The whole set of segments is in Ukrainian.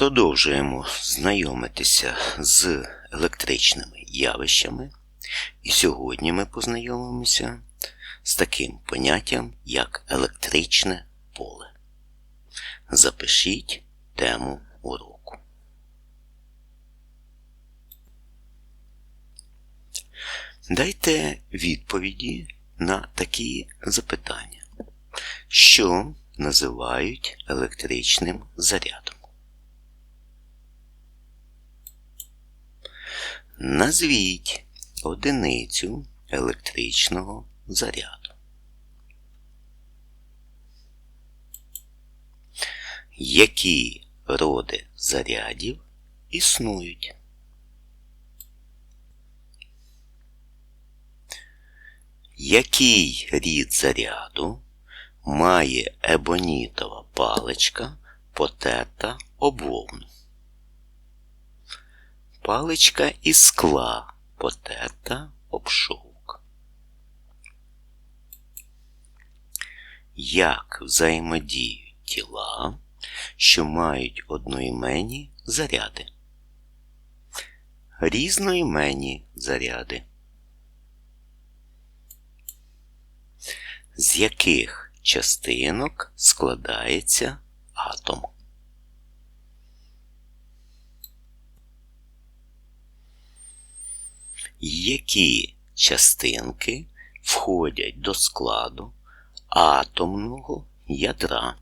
Продовжуємо знайомитися з електричними явищами. І сьогодні ми познайомимося з таким поняттям, як електричне поле. Запишіть тему уроку. Дайте відповіді на такі запитання, що називають електричним зарядом. Назвіть одиницю електричного заряду. Які роди зарядів існують? Який рід заряду має ебонітова паличка потерта об вовну? Паличка із скла потерта об шовк. Як взаємодіють тіла, що мають одноіменні заряди? Різноіменні заряди. З яких частинок складається атом? Які частинки входять до складу атомного ядра?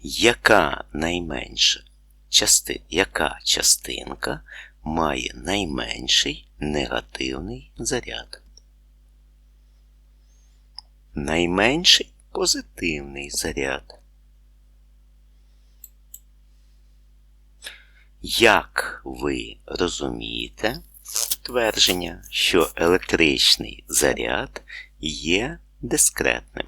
Яка найменша части... яка частинка має найменший негативний заряд? Найменший позитивний заряд. Як ви розумієте твердження, що електричний заряд є дискретним?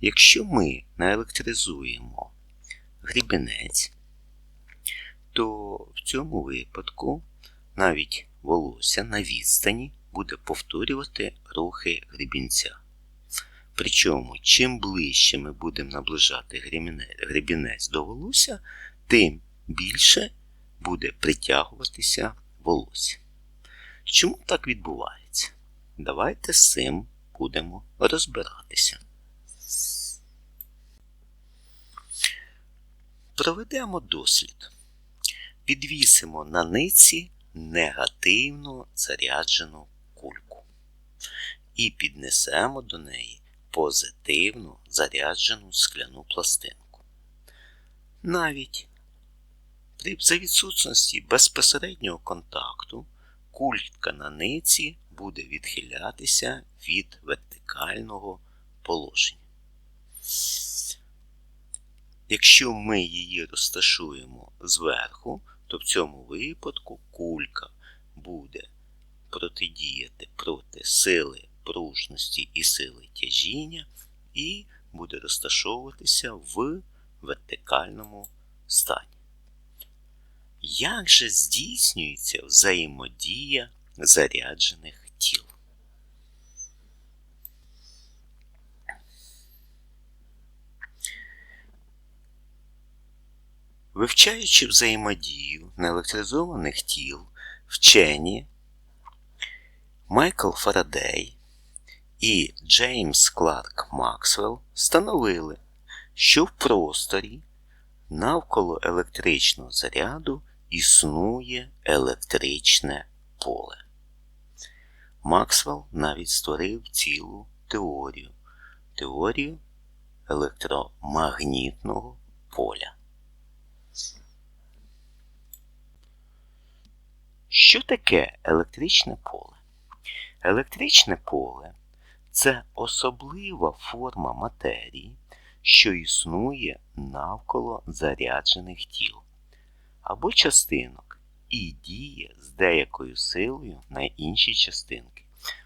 Якщо ми наелектризуємо грібінець, то в цьому випадку навіть волосся на відстані буде повторювати рухи грібінця. Причому, чим ближче ми будемо наближати гребінець до волосся, тим більше буде притягуватися волосся. Чому так відбувається? Давайте з цим будемо розбиратися. Проведемо дослід. Підвісимо на ниці негативно заряджену кульку і піднесемо до неї позитивно заряджену скляну пластинку. Навіть за відсутності безпосереднього контакту кулька на ниці буде відхилятися від вертикального положення. Якщо ми її розташуємо зверху, то в цьому випадку кулька буде протидіяти проти сили пружності і сили тяжіння, і буде розташовуватися в вертикальному стані. Як же здійснюється взаємодія заряджених тіл? Вивчаючи взаємодію неелектризованих тіл, вчені Майкл Фарадей і Джеймс Кларк Максвелл встановили, що в просторі навколо електричного заряду існує електричне поле. Максвелл навіть створив цілу теорію теорію електромагнітного поля. Що таке електричне поле? Електричне поле це особлива форма матерії, що існує навколо заряджених тіл або частинок і діє з деякою силою на інші частинки,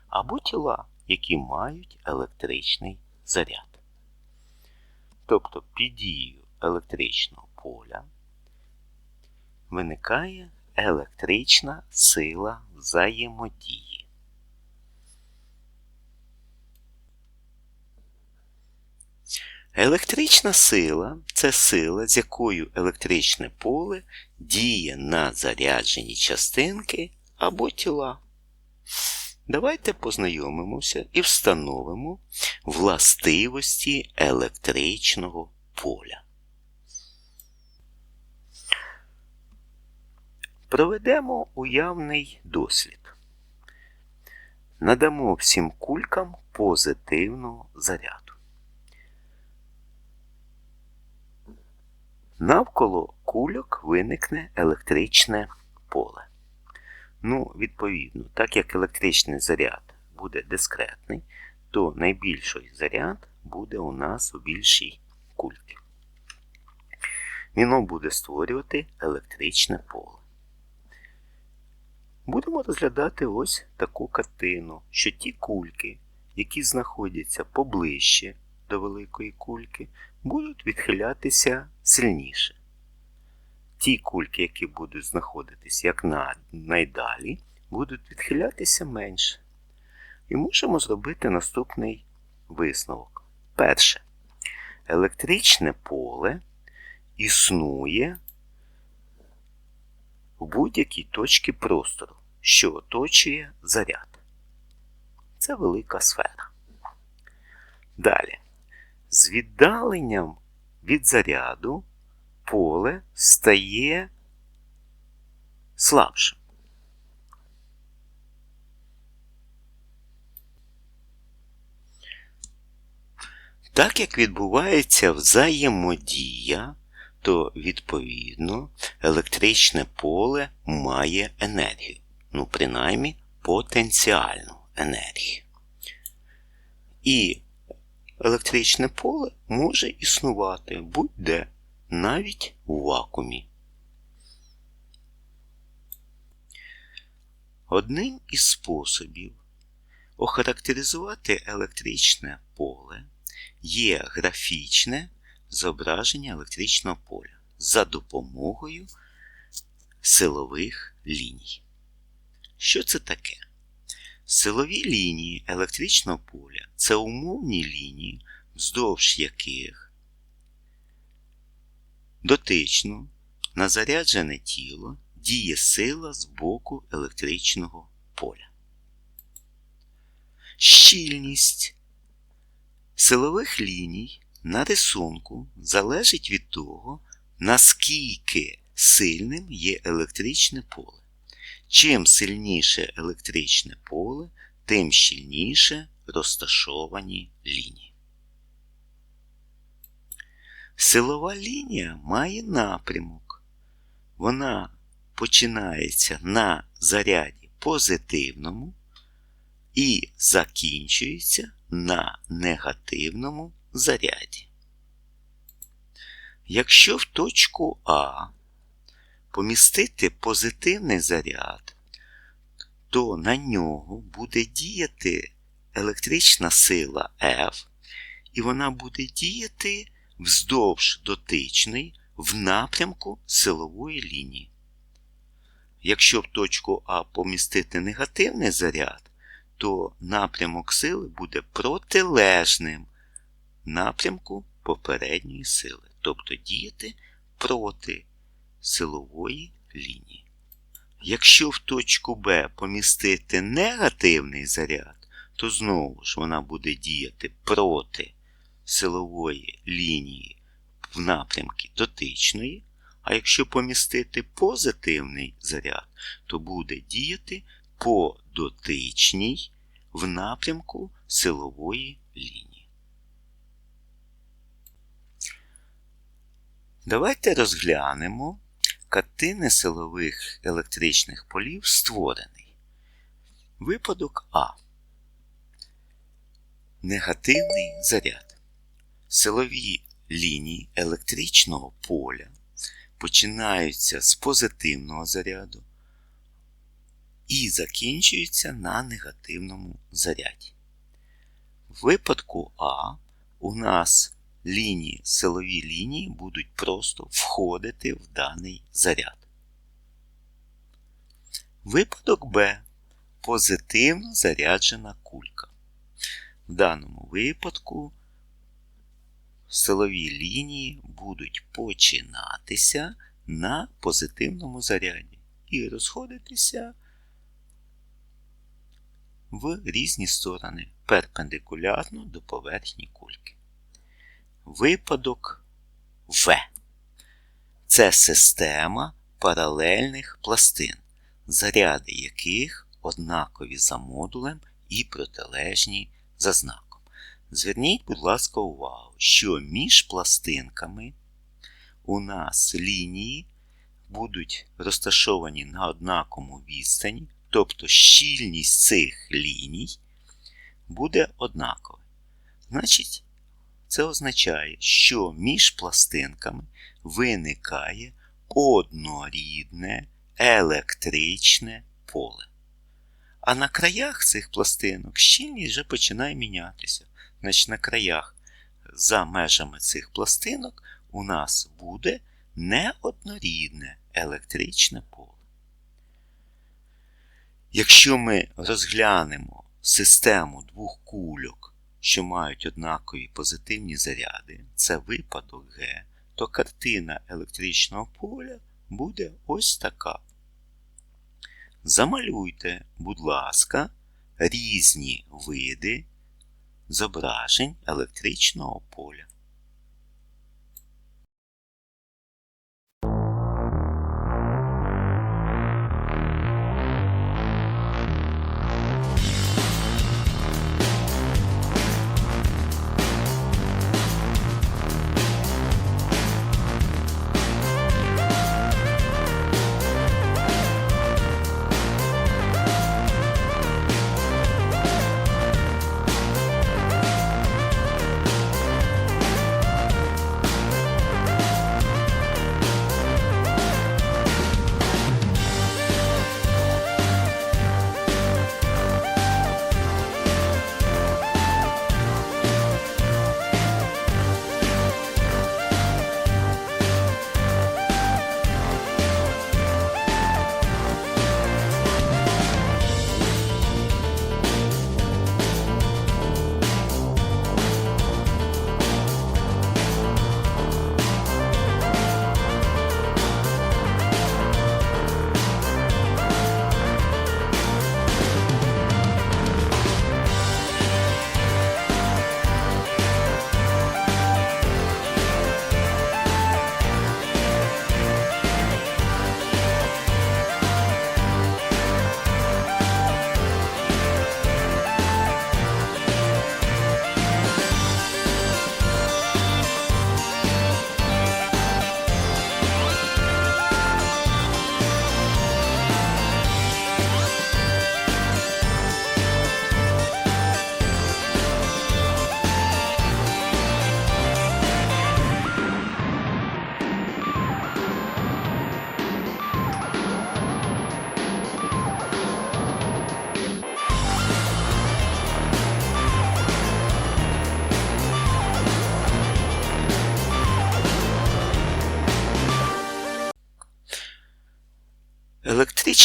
або тіла, які мають електричний заряд. Тобто під дією електричного поля виникає електрична сила взаємодії. Електрична сила це сила, з якою електричне поле діє на заряджені частинки або тіла. Давайте познайомимося і встановимо властивості електричного поля. Проведемо уявний дослід. Надамо всім кулькам позитивного заряду. Навколо кульок виникне електричне поле. Ну, відповідно, так як електричний заряд буде дискретний, то найбільший заряд буде у нас у більшій кульці. Він буде створювати електричне поле. Будемо розглядати ось таку картину, що ті кульки, які знаходяться поближче до великої кульки, будуть відхилятися сильніше. Ті кульки, які будуть знаходитись як найдалі, будуть відхилятися менше. І можемо зробити наступний висновок. Перше, електричне поле існує в будь-якій точці простору, що оточує заряд. Це велика сфера. Далі. З віддаленням від заряду поле стає слабшим. Так як відбувається взаємодія то відповідно електричне поле має енергію. Ну, принаймні, потенціальну енергію. І електричне поле може існувати будь-де, навіть у вакуумі. Одним із способів охарактеризувати електричне поле є графічне зображення електричного поля за допомогою силових ліній. Що це таке? Силові лінії електричного поля це умовні лінії, вздовж яких дотично на заряджене тіло діє сила з боку електричного поля. Щільність силових ліній на рисунку залежить від того, наскільки сильним є електричне поле. Чим сильніше електричне поле, тим щільніше розташовані лінії. Силова лінія має напрямок. Вона починається на заряді позитивному і закінчується на негативному заряді. Якщо в точку А помістити позитивний заряд, то на нього буде діяти електрична сила F, і вона буде діяти вздовж дотичний в напрямку силової лінії. Якщо в точку А помістити негативний заряд, то напрямок сили буде протилежним напрямку попередньої сили, тобто діяти проти силової лінії. Якщо в точку Б помістити негативний заряд, то знову ж вона буде діяти проти силової лінії в напрямку дотичної, а якщо помістити позитивний заряд, то буде діяти по дотичній в напрямку силової лінії. Давайте розглянемо картини силових електричних полів створений. Випадок А. Негативний заряд. Силові лінії електричного поля починаються з позитивного заряду і закінчуються на негативному заряді. В випадку А у нас лінії, силові лінії будуть просто входити в даний заряд. Випадок Б. Позитивно заряджена кулька. В даному випадку силові лінії будуть починатися на позитивному заряді і розходитися в різні сторони перпендикулярно до поверхні кульки. Випадок В. Це система паралельних пластин, заряди яких однакові за модулем і протилежні за знаком. Зверніть, будь ласка, увагу, що між пластинками у нас лінії будуть розташовані на однаковому відстані, тобто щільність цих ліній буде однакова. Значить, це означає, що між пластинками виникає однорідне електричне поле. А на краях цих пластинок щільність вже починає мінятися. Значить, на краях за межами цих пластинок у нас буде неоднорідне електричне поле. Якщо ми розглянемо систему двох кульок, що мають однакові позитивні заряди, це випадок Г, то картина електричного поля буде ось така. Замалюйте, будь ласка, різні види зображень електричного поля.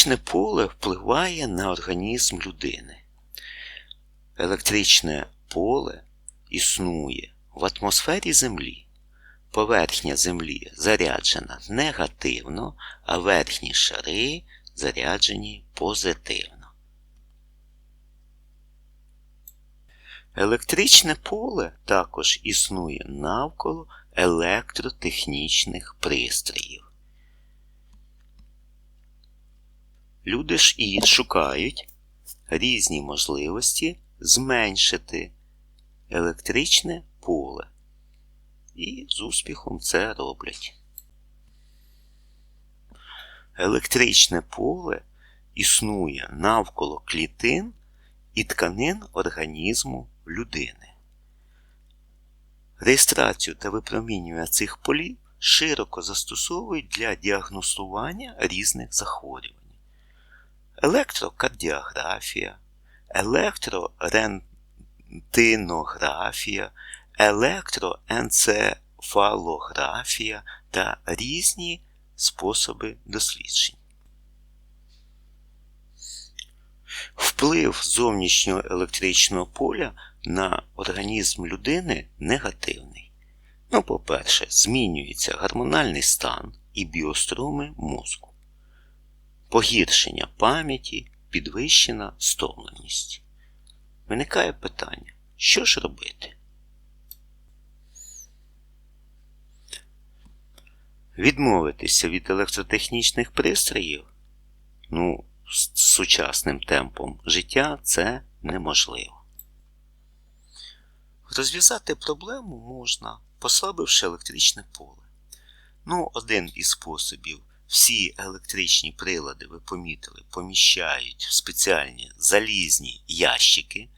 Електричне поле впливає на організм людини. Електричне поле існує в атмосфері Землі. Поверхня Землі заряджена негативно, а верхні шари заряджені позитивно. Електричне поле також існує навколо електротехнічних пристроїв. Люди ж і шукають різні можливості зменшити електричне поле. І з успіхом це роблять. Електричне поле існує навколо клітин і тканин організму людини. Реєстрацію та випромінювання цих полів широко застосовують для діагностування різних захворювань електрокардіографія, електрорентинографія, електроенцефалографія та різні способи досліджень. Вплив зовнішнього електричного поля на організм людини негативний. Ну, по-перше, змінюється гормональний стан і біоструми мозку, погіршення пам'яті, підвищена стомленість. Виникає питання, що ж робити? Відмовитися від електротехнічних пристроїв ну, з сучасним темпом життя це неможливо. Розв'язати проблему можна, послабивши електричне поле. Ну, один із способів. Всі електричні прилади, ви помітили, поміщають в спеціальні залізні ящики.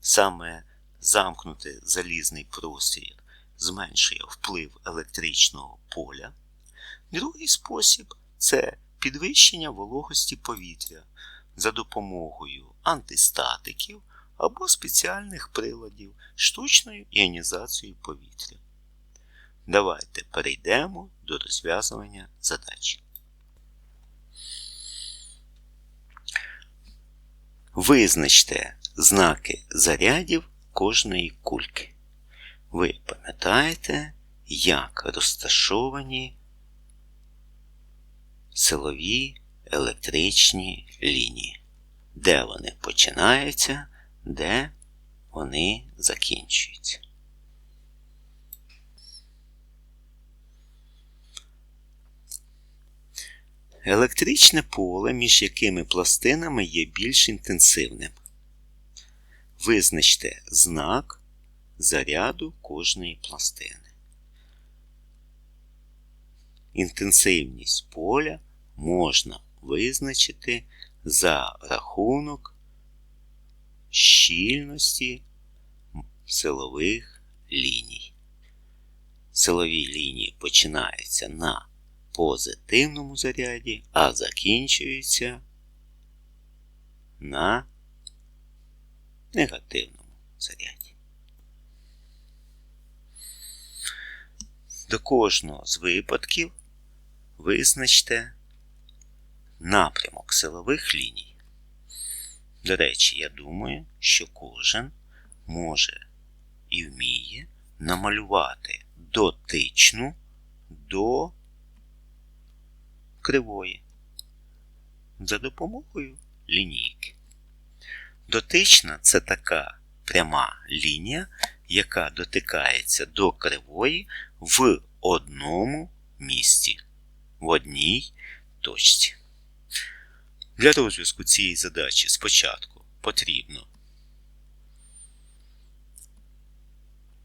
Саме замкнути залізний простір зменшує вплив електричного поля. Другий спосіб це підвищення вологості повітря за допомогою антистатиків або спеціальних приладів штучною іонізацією повітря. Давайте перейдемо до розв'язування задач. Визначте знаки зарядів кожної кульки. Ви пам'ятаєте, як розташовані силові електричні лінії, де вони починаються, де вони закінчуються. Електричне поле, між якими пластинами є більш інтенсивним. Визначте знак заряду кожної пластини. Інтенсивність поля можна визначити за рахунок щільності силових ліній. Силові лінії починаються на позитивному заряді, а закінчуються на негативному заряді. До кожного з випадків визначте напрямок силових ліній. До речі, я думаю, що кожен може і вміє намалювати дотичну до кривої за допомогою лінійки. Дотична це така пряма лінія, яка дотикається до кривої в одному місці, в одній точці. Для розв'язку цієї задачі спочатку потрібно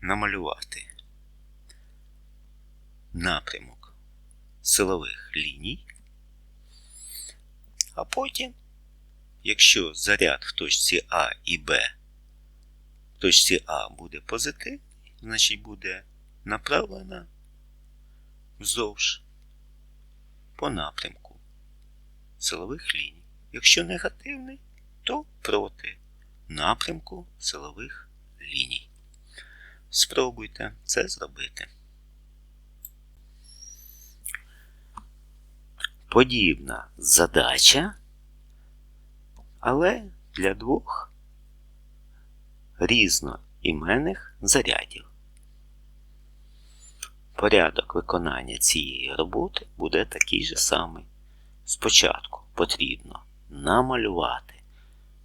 намалювати напрямок силових ліній, а потім, якщо заряд в точці А і Б, в точці А буде позитивний, значить буде направлена вздовж по напрямку силових ліній. Якщо негативний, то проти напрямку силових ліній. Спробуйте це зробити. Подібна задача, але для двох різноіменних зарядів. Порядок виконання цієї роботи буде такий же самий. Спочатку потрібно намалювати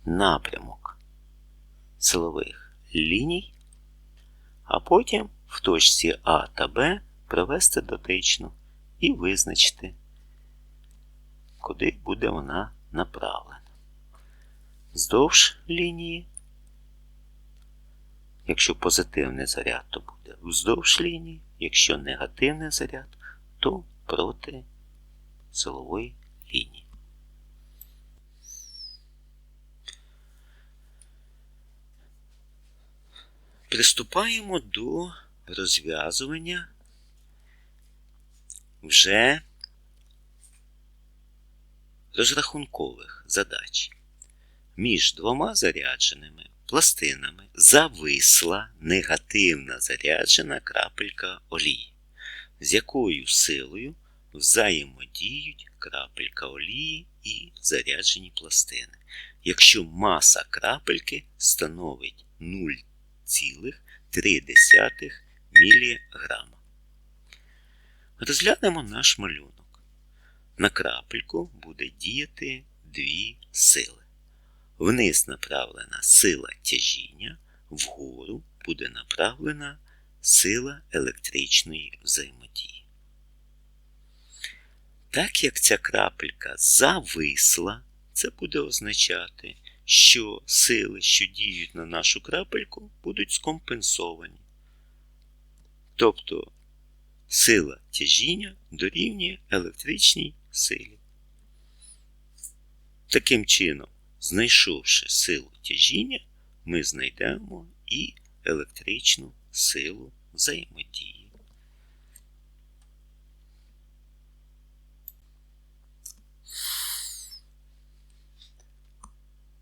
напрямок силових ліній, а потім в точці А та Б провести дотичну і визначити, куди буде вона направлена. Вздовж лінії, якщо позитивний заряд, то буде вздовж лінії, якщо негативний заряд, то проти силової лінії. Приступаємо до розв'язування вже розрахункових задач. Між двома зарядженими пластинами зависла негативна заряджена крапелька олії, з якою силою взаємодіють крапелька олії і заряджені пластини, якщо маса крапельки становить 0,3 мг. Розглянемо наш малюнок. На крапельку буде діяти дві сили. Вниз направлена сила тяжіння, вгору буде направлена сила електричної взаємодії. Так як ця крапелька зависла, це буде означати, що сили, що діють на нашу крапельку, будуть скомпенсовані. Тобто сила тяжіння дорівнює електричній силі. Таким чином, знайшовши силу тяжіння, ми знайдемо і електричну силу взаємодії.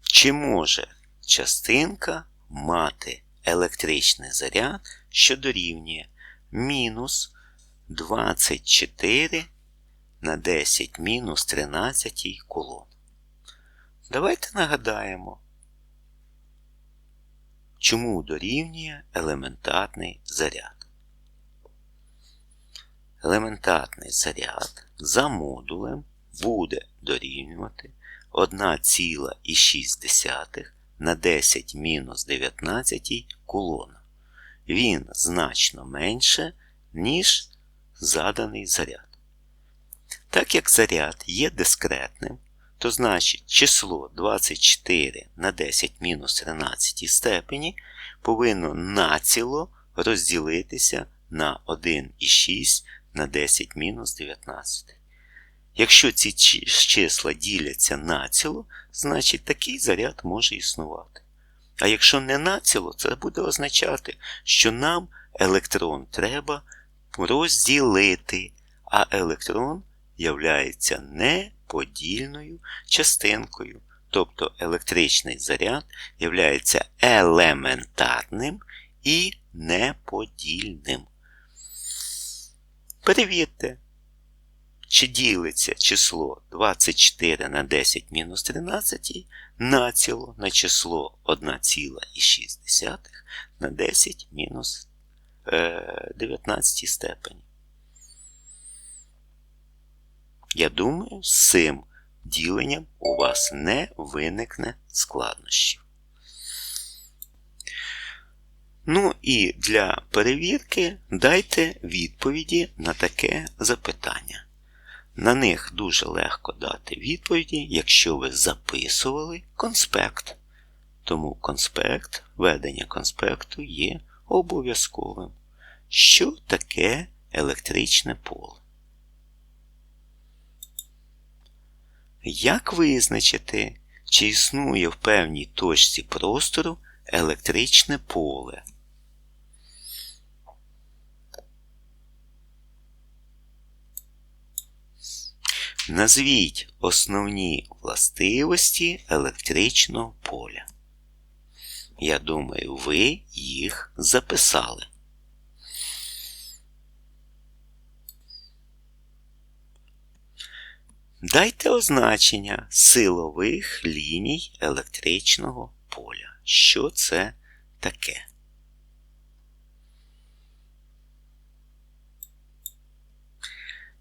Чи може частинка мати електричний заряд, що дорівнює мінус 24 на 10 мінус 13 кулон? Давайте нагадаємо, чому дорівнює елементарний заряд. Елементарний заряд за модулем буде дорівнювати 1,6 на 10 мінус 19 кулона. Він значно менше, ніж заданий заряд. Так як заряд є дискретним, то значить число 24 на 10 мінус 13 степені повинно націло розділитися на 1,6 на 10 мінус 19. Якщо ці числа діляться націло, значить такий заряд може існувати. А якщо не націло, це буде означати, що нам електрон треба розділити, а електрон являється неподільною частинкою. Тобто електричний заряд являється елементарним і неподільним. Перевірте, чи ділиться число 24 на 10 мінус 13 націло на число 1,6 на 10 мінус 19 степені. Я думаю, з цим діленням у вас не виникне складнощів. Ну і для перевірки дайте відповіді на таке запитання. На них дуже легко дати відповіді, якщо ви записували конспект. Тому конспект, ведення конспекту є обов'язковим. Що таке електричне поле? Як визначити, чи існує в певній точці простору електричне поле? Назвіть основні властивості електричного поля. Я думаю, ви їх записали. Дайте означення силових ліній електричного поля. Що це таке?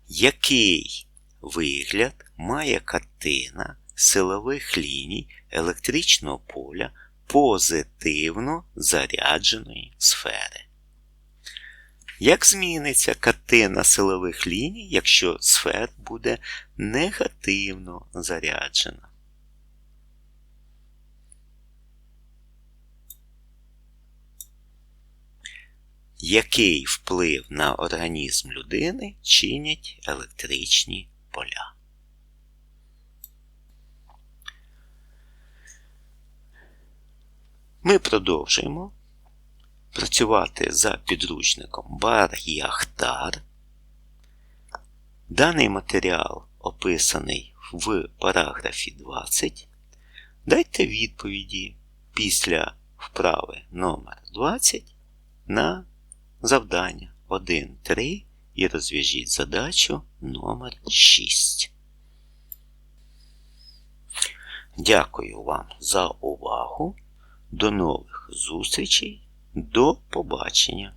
Який вигляд має картина силових ліній електричного поля позитивно зарядженої сфери? Як зміниться картина силових ліній, якщо сфера буде негативно заряджена? Який вплив на організм людини чинять електричні поля? Ми продовжуємо працювати за підручником Бар-Яхтар. Даний матеріал описаний в параграфі 20. Дайте відповіді після вправи номер 20 на завдання 1.3 і розв'яжіть задачу номер 6. Дякую вам за увагу. До нових зустрічей. До побачення!